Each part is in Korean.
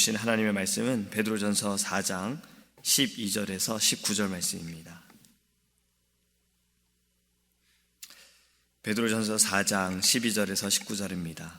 주신 하나님의 말씀은 베드로전서 4장 12절에서 19절 말씀입니다. 베드로전서 4장 12절에서 19절입니다.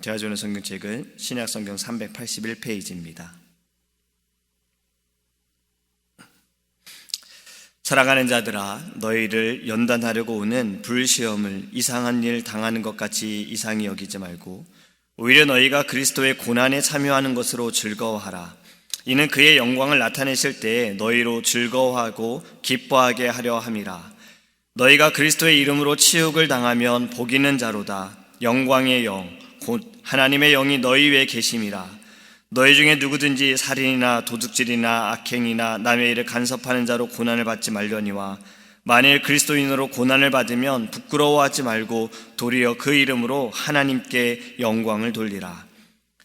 제가 주는 성경책은 신약 성경 381페이지입니다. 사랑하는 자들아 너희를 연단하려고 오는 불시험을 이상한 일 당하는 것 같이 이상히 여기지 말고 오히려 너희가 그리스도의 고난에 참여하는 것으로 즐거워하라. 이는 그의 영광을 나타내실 때에 너희로 즐거워하고 기뻐하게 하려 함이라. 너희가 그리스도의 이름으로 치욕을 당하면 복 있는 자로다. 영광의 영, 곧 하나님의 영이 너희 위에 계심이라. 너희 중에 누구든지 살인이나 도둑질이나 악행이나 남의 일을 간섭하는 자로 고난을 받지 말려니와 만일 그리스도인으로 고난을 받으면 부끄러워하지 말고 도리어 그 이름으로 하나님께 영광을 돌리라.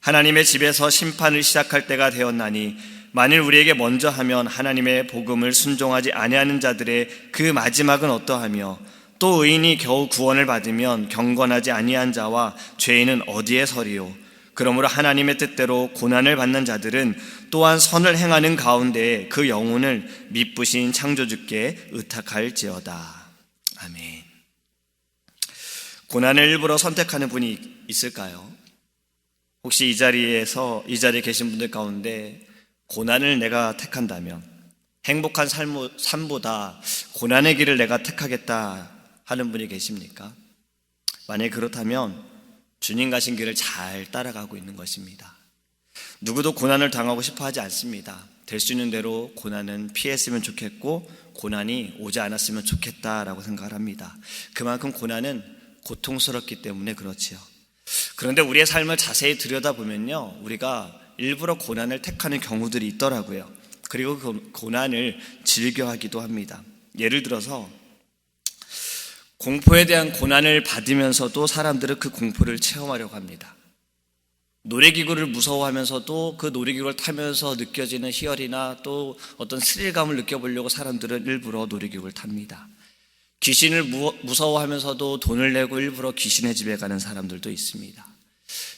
하나님의 집에서 심판을 시작할 때가 되었나니 만일 우리에게 먼저 하면 하나님의 복음을 순종하지 아니하는 자들의 그 마지막은 어떠하며 또 의인이 겨우 구원을 받으면 경건하지 아니한 자와 죄인은 어디에 서리요 그러므로 하나님의 뜻대로 고난을 받는 자들은 또한 선을 행하는 가운데 그 영혼을 미쁘신 창조주께 의탁할지어다. 아멘. 고난을 일부러 선택하는 분이 있을까요? 혹시 이 자리에서 이 자리에 계신 분들 가운데 고난을 내가 택한다면 행복한 삶, 삶보다 고난의 길을 내가 택하겠다 하는 분이 계십니까? 만약 그렇다면 주님 가신 길을 잘 따라가고 있는 것입니다. 누구도 고난을 당하고 싶어 하지 않습니다. 될 수 있는 대로 고난은 피했으면 좋겠고 고난이 오지 않았으면 좋겠다라고 생각을 합니다. 그만큼 고난은 고통스럽기 때문에 그렇지요. 그런데 우리의 삶을 자세히 들여다보면요. 우리가 일부러 고난을 택하는 경우들이 있더라고요. 그리고 그 고난을 즐겨하기도 합니다. 예를 들어서 공포에 대한 고난을 받으면서도 사람들은 그 공포를 체험하려고 합니다. 놀이기구를 무서워하면서도 그 놀이기구를 타면서 느껴지는 희열이나 또 어떤 스릴감을 느껴보려고 사람들은 일부러 놀이기구를 탑니다. 귀신을 무서워하면서도 돈을 내고 일부러 귀신의 집에 가는 사람들도 있습니다.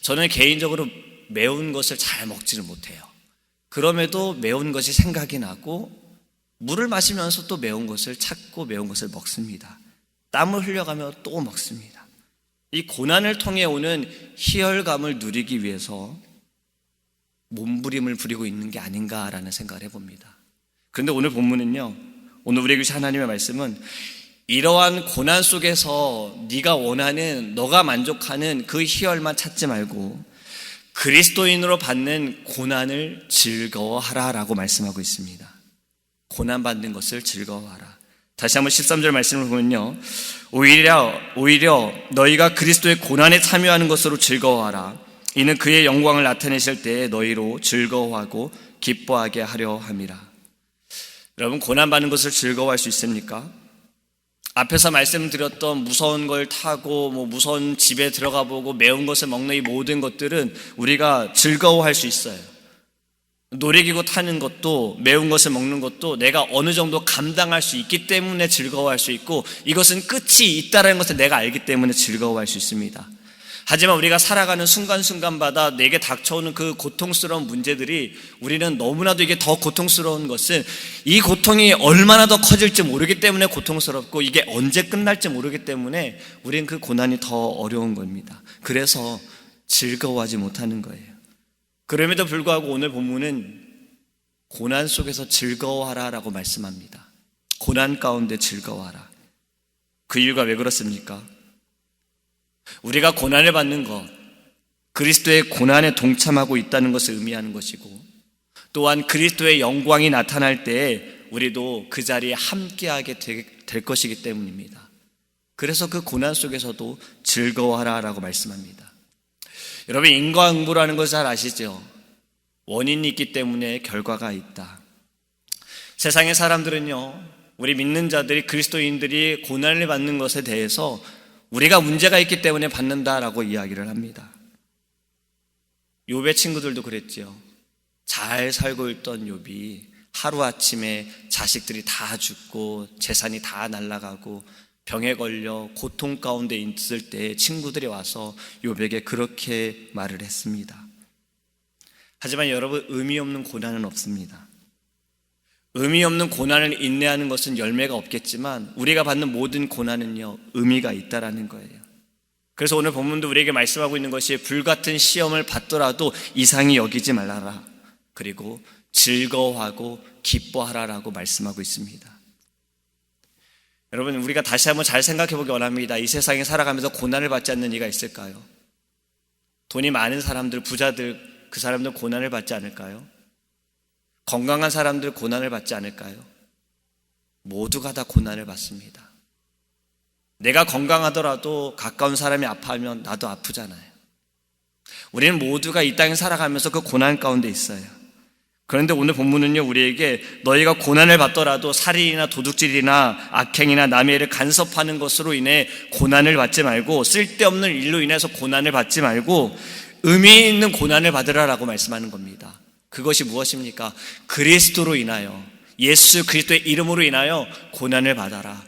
저는 개인적으로 매운 것을 잘 먹지를 못해요. 그럼에도 매운 것이 생각이 나고 물을 마시면서 또 매운 것을 찾고 매운 것을 먹습니다. 땀을 흘려가며 또 먹습니다. 이 고난을 통해 오는 희열감을 누리기 위해서 몸부림을 부리고 있는 게 아닌가라는 생각을 해봅니다. 그런데 오늘 본문은요, 오늘 우리에게 주신 하나님의 말씀은 이러한 고난 속에서 네가 원하는 너가 만족하는 그 희열만 찾지 말고 그리스도인으로 받는 고난을 즐거워하라라고 말씀하고 있습니다. 고난 받는 것을 즐거워하라. 다시 한번 13절 말씀을 보면요. 오히려, 오히려 너희가 그리스도의 고난에 참여하는 것으로 즐거워하라. 이는 그의 영광을 나타내실 때에 너희로 즐거워하고 기뻐하게 하려 함이라. 여러분, 고난받는 것을 즐거워할 수 있습니까? 앞에서 말씀드렸던 무서운 걸 타고 뭐 무서운 집에 들어가 보고 매운 것을 먹는 이 모든 것들은 우리가 즐거워할 수 있어요. 놀이기구 타는 것도 매운 것을 먹는 것도 내가 어느 정도 감당할 수 있기 때문에 즐거워할 수 있고 이것은 끝이 있다는 것을 내가 알기 때문에 즐거워할 수 있습니다. 하지만 우리가 살아가는 순간순간마다 내게 닥쳐오는 그 고통스러운 문제들이 우리는 너무나도 이게 더 고통스러운 것은 이 고통이 얼마나 더 커질지 모르기 때문에 고통스럽고 이게 언제 끝날지 모르기 때문에 우리는 그 고난이 더 어려운 겁니다. 그래서 즐거워하지 못하는 거예요. 그럼에도 불구하고 오늘 본문은 고난 속에서 즐거워하라 라고 말씀합니다. 고난 가운데 즐거워하라. 그 이유가 왜 그렇습니까? 우리가 고난을 받는 것, 그리스도의 고난에 동참하고 있다는 것을 의미하는 것이고, 또한 그리스도의 영광이 나타날 때 우리도 그 자리에 함께하게 될 것이기 때문입니다. 그래서 그 고난 속에서도 즐거워하라 라고 말씀합니다. 여러분, 인과응보라는 걸잘 아시죠? 원인이 있기 때문에 결과가 있다. 세상의 사람들은요, 우리 믿는 자들이 그리스도인들이 고난을 받는 것에 대해서 우리가 문제가 있기 때문에 받는다라고 이야기를 합니다. 요배 친구들도 그랬지요. 잘 살고 있던 욥이 하루아침에 자식들이 다 죽고 재산이 다 날아가고 병에 걸려 고통 가운데 있을 때 친구들이 와서 욥에게 그렇게 말을 했습니다. 하지만 여러분 의미 없는 고난은 없습니다. 의미 없는 고난을 인내하는 것은 열매가 없겠지만 우리가 받는 모든 고난은요 의미가 있다라는 거예요. 그래서 오늘 본문도 우리에게 말씀하고 있는 것이 불같은 시험을 받더라도 이상히 여기지 말라라. 그리고 즐거워하고 기뻐하라라고 말씀하고 있습니다. 여러분 우리가 다시 한번 잘 생각해 보기 원합니다. 이 세상에 살아가면서 고난을 받지 않는 이가 있을까요? 돈이 많은 사람들, 부자들 그 사람들 고난을 받지 않을까요? 건강한 사람들 고난을 받지 않을까요? 모두가 다 고난을 받습니다. 내가 건강하더라도 가까운 사람이 아파하면 나도 아프잖아요. 우리는 모두가 이 땅에 살아가면서 그 고난 가운데 있어요. 그런데 오늘 본문은요, 우리에게 너희가 고난을 받더라도 살인이나 도둑질이나 악행이나 남의 일을 간섭하는 것으로 인해 고난을 받지 말고 쓸데없는 일로 인해서 고난을 받지 말고 의미 있는 고난을 받으라라고 말씀하는 겁니다. 그것이 무엇입니까? 그리스도로 인하여 예수 그리스도의 이름으로 인하여 고난을 받아라.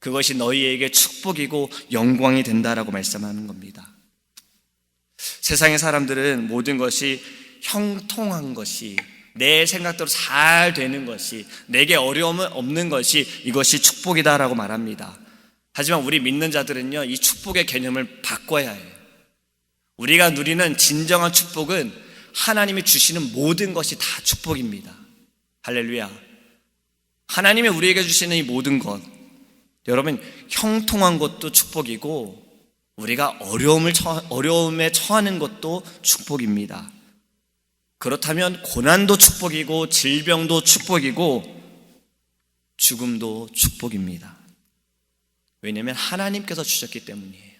그것이 너희에게 축복이고 영광이 된다라고 말씀하는 겁니다. 세상의 사람들은 모든 것이 형통한 것이 내 생각대로 잘 되는 것이 내게 어려움은 없는 것이 이것이 축복이다라고 말합니다. 하지만 우리 믿는 자들은요, 이 축복의 개념을 바꿔야 해요. 우리가 누리는 진정한 축복은 하나님이 주시는 모든 것이 다 축복입니다. 할렐루야. 하나님이 우리에게 주시는 이 모든 것, 여러분, 형통한 것도 축복이고, 우리가 어려움을 처, 어려움에 처하는 것도 축복입니다. 그렇다면 고난도 축복이고 질병도 축복이고 죽음도 축복입니다. 왜냐하면 하나님께서 주셨기 때문이에요.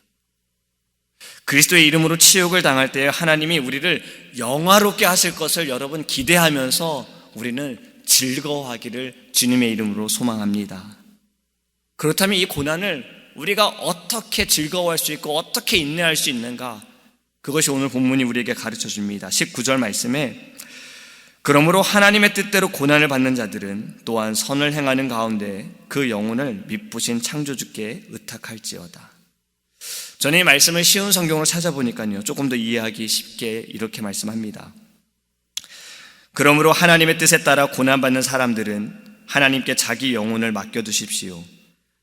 그리스도의 이름으로 치욕을 당할 때 하나님이 우리를 영화롭게 하실 것을 여러분 기대하면서 우리는 즐거워하기를 주님의 이름으로 소망합니다. 그렇다면 이 고난을 우리가 어떻게 즐거워할 수 있고 어떻게 인내할 수 있는가? 그것이 오늘 본문이 우리에게 가르쳐 줍니다. 19절 말씀에 그러므로 하나님의 뜻대로 고난을 받는 자들은 또한 선을 행하는 가운데 그 영혼을 미쁘신 창조주께 의탁할지어다. 저는 이 말씀을 쉬운 성경으로 찾아보니까요. 조금 더 이해하기 쉽게 이렇게 말씀합니다. 그러므로 하나님의 뜻에 따라 고난받는 사람들은 하나님께 자기 영혼을 맡겨두십시오.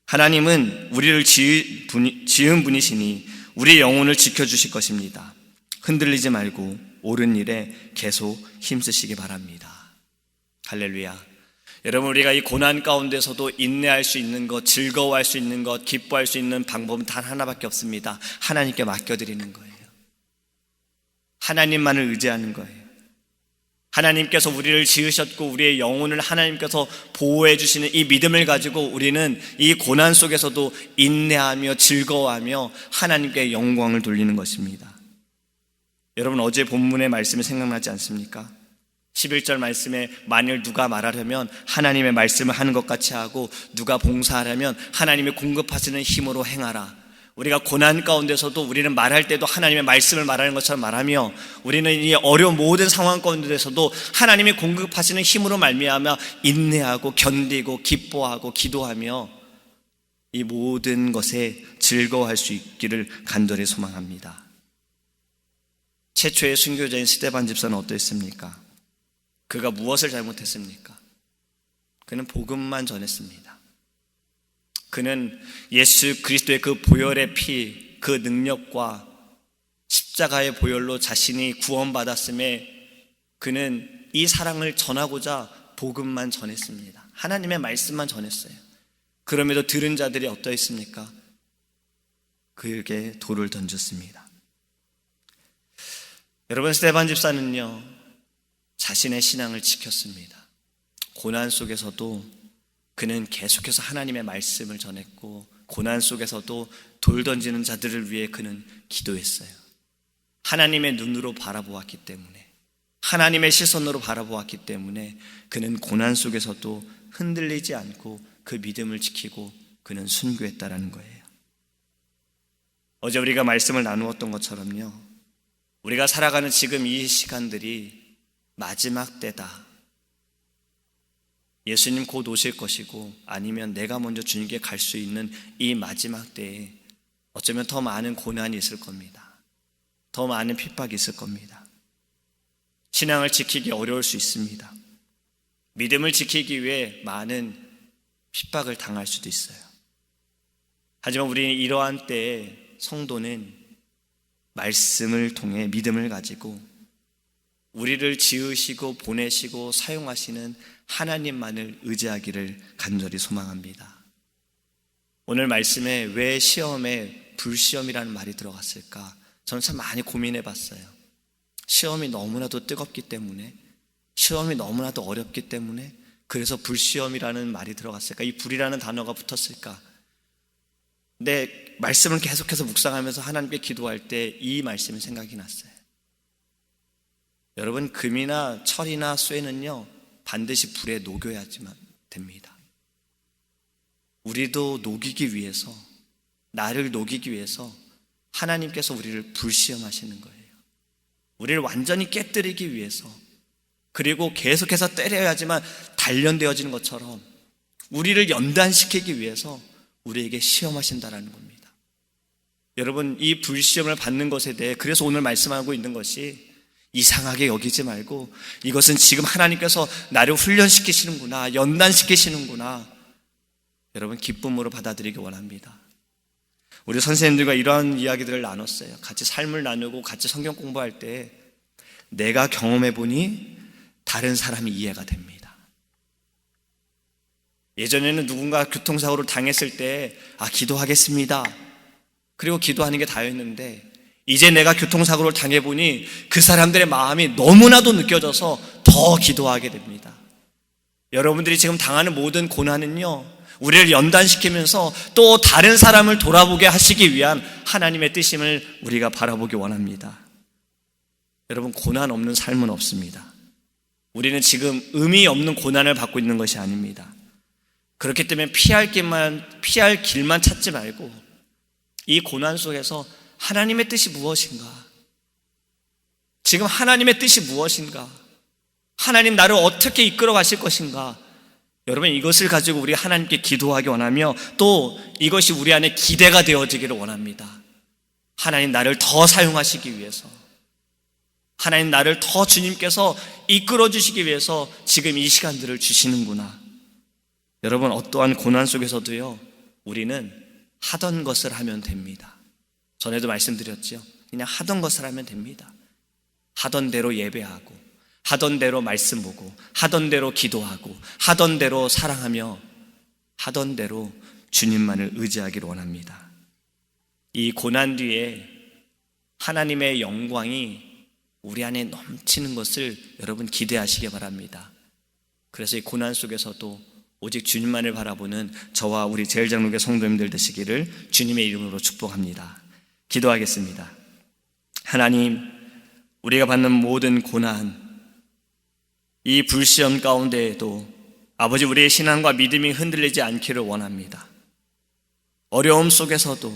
하나님은 우리를 지은 분이시니 우리의 영혼을 지켜주실 것입니다. 흔들리지 말고 옳은 일에 계속 힘쓰시기 바랍니다. 할렐루야. 여러분, 우리가 이 고난 가운데서도 인내할 수 있는 것, 즐거워할 수 있는 것, 기뻐할 수 있는 방법은 단 하나밖에 없습니다. 하나님께 맡겨 드리는 거예요. 하나님만을 의지하는 거예요. 하나님께서 우리를 지으셨고 우리의 영혼을 하나님께서 보호해 주시는 이 믿음을 가지고 우리는 이 고난 속에서도 인내하며 즐거워하며 하나님께 영광을 돌리는 것입니다. 여러분 어제 본문의 말씀이 생각나지 않습니까? 11절 말씀에 만일 누가 말하려면 하나님의 말씀을 하는 것 같이 하고 누가 봉사하려면 하나님의 공급하시는 힘으로 행하라. 우리가 고난 가운데서도 우리는 말할 때도 하나님의 말씀을 말하는 것처럼 말하며 우리는 이 어려운 모든 상황 가운데서도 하나님이 공급하시는 힘으로 말미암아 인내하고 견디고 기뻐하고 기도하며 이 모든 것에 즐거워할 수 있기를 간절히 소망합니다. 최초의 순교자인 스테반 집사는 어떠했습니까? 그가 무엇을 잘못했습니까? 그는 복음만 전했습니다. 그는 예수 그리스도의 그 보혈의 피, 그 능력과 십자가의 보혈로 자신이 구원받았음에 그는 이 사랑을 전하고자 복음만 전했습니다. 하나님의 말씀만 전했어요. 그럼에도 들은 자들이 어떠했습니까? 그에게 돌을 던졌습니다. 여러분, 스테반 집사는요, 자신의 신앙을 지켰습니다. 고난 속에서도 그는 계속해서 하나님의 말씀을 전했고 고난 속에서도 돌 던지는 자들을 위해 그는 기도했어요. 하나님의 눈으로 바라보았기 때문에 하나님의 시선으로 바라보았기 때문에 그는 고난 속에서도 흔들리지 않고 그 믿음을 지키고 그는 순교했다라는 거예요. 어제 우리가 말씀을 나누었던 것처럼요. 우리가 살아가는 지금 이 시간들이 마지막 때다. 예수님 곧 오실 것이고 아니면 내가 먼저 주님께 갈 수 있는 이 마지막 때에 어쩌면 더 많은 고난이 있을 겁니다. 더 많은 핍박이 있을 겁니다. 신앙을 지키기 어려울 수 있습니다. 믿음을 지키기 위해 많은 핍박을 당할 수도 있어요. 하지만 우리는 이러한 때에 성도는 말씀을 통해 믿음을 가지고 우리를 지으시고 보내시고 사용하시는 하나님만을 의지하기를 간절히 소망합니다. 오늘 말씀에 왜 시험에 불시험이라는 말이 들어갔을까? 저는 참 많이 고민해 봤어요. 시험이 너무나도 뜨겁기 때문에, 시험이 너무나도 어렵기 때문에, 그래서 불시험이라는 말이 들어갔을까? 이 불이라는 단어가 붙었을까? 근데 말씀을 계속해서 묵상하면서 하나님께 기도할 때 이 말씀이 생각이 났어요. 여러분, 금이나 철이나 쇠는요, 반드시 불에 녹여야지만 됩니다. 우리도 녹이기 위해서, 나를 녹이기 위해서 하나님께서 우리를 불시험하시는 거예요. 우리를 완전히 깨뜨리기 위해서, 그리고 계속해서 때려야지만 단련되어지는 것처럼 우리를 연단시키기 위해서 우리에게 시험하신다라는 겁니다. 여러분, 이 불시험을 받는 것에 대해 그래서 오늘 말씀하고 있는 것이 이상하게 여기지 말고 이것은 지금 하나님께서 나를 훈련시키시는구나, 연단시키시는구나. 여러분, 기쁨으로 받아들이기 원합니다. 우리 선생님들과 이러한 이야기들을 나눴어요. 같이 삶을 나누고 같이 성경 공부할 때 내가 경험해 보니 다른 사람이 이해가 됩니다. 예전에는 누군가 교통사고를 당했을 때, 아, 기도하겠습니다. 그리고 기도하는 게 다였는데, 이제 내가 교통사고를 당해보니 그 사람들의 마음이 너무나도 느껴져서 더 기도하게 됩니다. 여러분들이 지금 당하는 모든 고난은요, 우리를 연단시키면서 또 다른 사람을 돌아보게 하시기 위한 하나님의 뜻임을 우리가 바라보기 원합니다. 여러분, 고난 없는 삶은 없습니다. 우리는 지금 의미 없는 고난을 받고 있는 것이 아닙니다. 그렇기 때문에 피할 길만, 피할 길만 찾지 말고 이 고난 속에서 하나님의 뜻이 무엇인가? 지금 하나님의 뜻이 무엇인가? 하나님 나를 어떻게 이끌어 가실 것인가? 여러분 이것을 가지고 우리 하나님께 기도하기 원하며 또 이것이 우리 안에 기대가 되어지기를 원합니다. 하나님 나를 더 사용하시기 위해서 하나님 나를 더 주님께서 이끌어 주시기 위해서 지금 이 시간들을 주시는구나. 여러분 어떠한 고난 속에서도요. 우리는 하던 것을 하면 됩니다. 전에도 말씀드렸죠. 그냥 하던 것을 하면 됩니다. 하던 대로 예배하고 하던 대로 말씀 보고 하던 대로 기도하고 하던 대로 사랑하며 하던 대로 주님만을 의지하기를 원합니다. 이 고난 뒤에 하나님의 영광이 우리 안에 넘치는 것을 여러분 기대하시기 바랍니다. 그래서 이 고난 속에서도 오직 주님만을 바라보는 저와 우리 제일장로교 성도님들 되시기를 주님의 이름으로 축복합니다. 기도하겠습니다. 하나님, 우리가 받는 모든 고난, 이 불시험 가운데에도 아버지 우리의 신앙과 믿음이 흔들리지 않기를 원합니다. 어려움 속에서도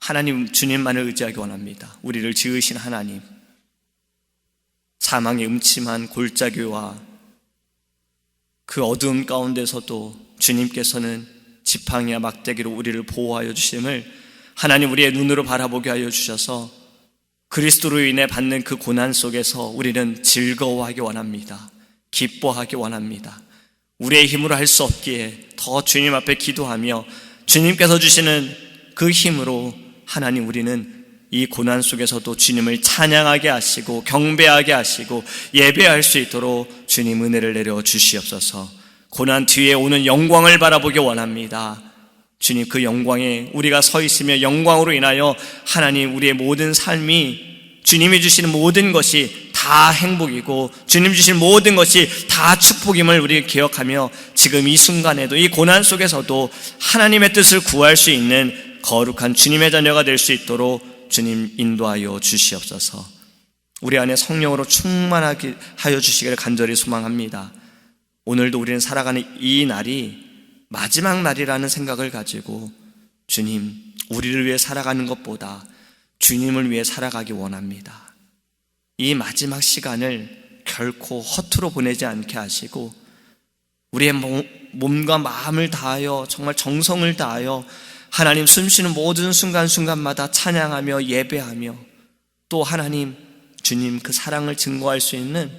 하나님 주님만을 의지하기 원합니다. 우리를 지으신 하나님. 사망의 음침한 골짜기와 그 어두움 가운데서도 주님께서는 지팡이와 막대기로 우리를 보호하여 주심을 하나님 우리의 눈으로 바라보게 하여 주셔서 그리스도로 인해 받는 그 고난 속에서 우리는 즐거워하기 원합니다. 기뻐하기 원합니다. 우리의 힘으로 할 수 없기에 더 주님 앞에 기도하며 주님께서 주시는 그 힘으로 하나님 우리는 이 고난 속에서도 주님을 찬양하게 하시고 경배하게 하시고 예배할 수 있도록 주님 은혜를 내려 주시옵소서. 고난 뒤에 오는 영광을 바라보기 원합니다. 주님 그 영광에 우리가 서 있으며 영광으로 인하여 하나님 우리의 모든 삶이 주님이 주시는 모든 것이 다 행복이고 주님 주신 모든 것이 다 축복임을 우리 기억하며 지금 이 순간에도 이 고난 속에서도 하나님의 뜻을 구할 수 있는 거룩한 주님의 자녀가 될 수 있도록 주님 인도하여 주시옵소서. 우리 안에 성령으로 충만하게 하여 주시기를 간절히 소망합니다. 오늘도 우리는 살아가는 이 날이 마지막 날이라는 생각을 가지고 주님, 우리를 위해 살아가는 것보다 주님을 위해 살아가기 원합니다. 이 마지막 시간을 결코 허투루 보내지 않게 하시고 우리의 몸과 마음을 다하여 정말 정성을 다하여 하나님 숨쉬는 모든 순간순간마다 찬양하며 예배하며 또 하나님 주님 그 사랑을 증거할 수 있는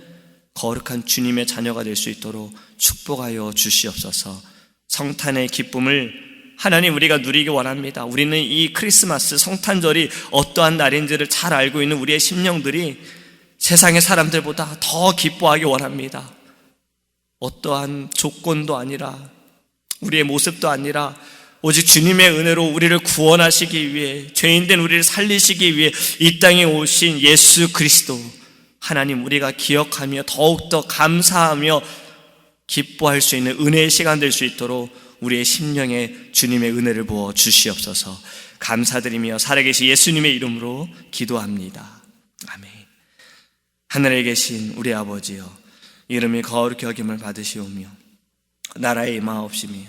거룩한 주님의 자녀가 될 수 있도록 축복하여 주시옵소서. 성탄의 기쁨을 하나님 우리가 누리기 원합니다. 우리는 이 크리스마스 성탄절이 어떠한 날인지를 잘 알고 있는 우리의 심령들이 세상의 사람들보다 더 기뻐하기 원합니다. 어떠한 조건도 아니라 우리의 모습도 아니라 오직 주님의 은혜로 우리를 구원하시기 위해 죄인된 우리를 살리시기 위해 이 땅에 오신 예수 그리스도 하나님 우리가 기억하며 더욱더 감사하며 기뻐할 수 있는 은혜의 시간 될 수 있도록 우리의 심령에 주님의 은혜를 부어 주시옵소서 감사드리며 살아계신 예수님의 이름으로 기도합니다. 아멘. 하늘에 계신 우리 아버지여 이름이 거룩히 여김을 받으시오며 나라의 임하옵시며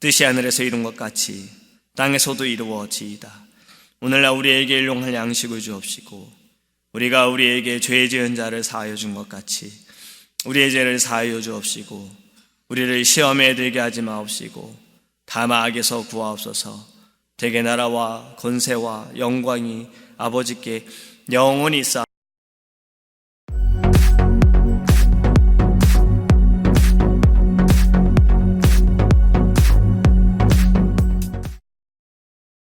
뜻이 하늘에서 이룬 것 같이 땅에서도 이루어지이다. 오늘날 우리에게 일용할 양식을 주옵시고 우리가 우리에게 죄 지은 자를 사하여 준 것 같이 우리의 죄를 사하여 주옵시고 우리를 시험에 들게 하지 마옵시고 다만 악에서 구하옵소서. 대개 나라와 권세와 영광이 아버지께 영원히 쌓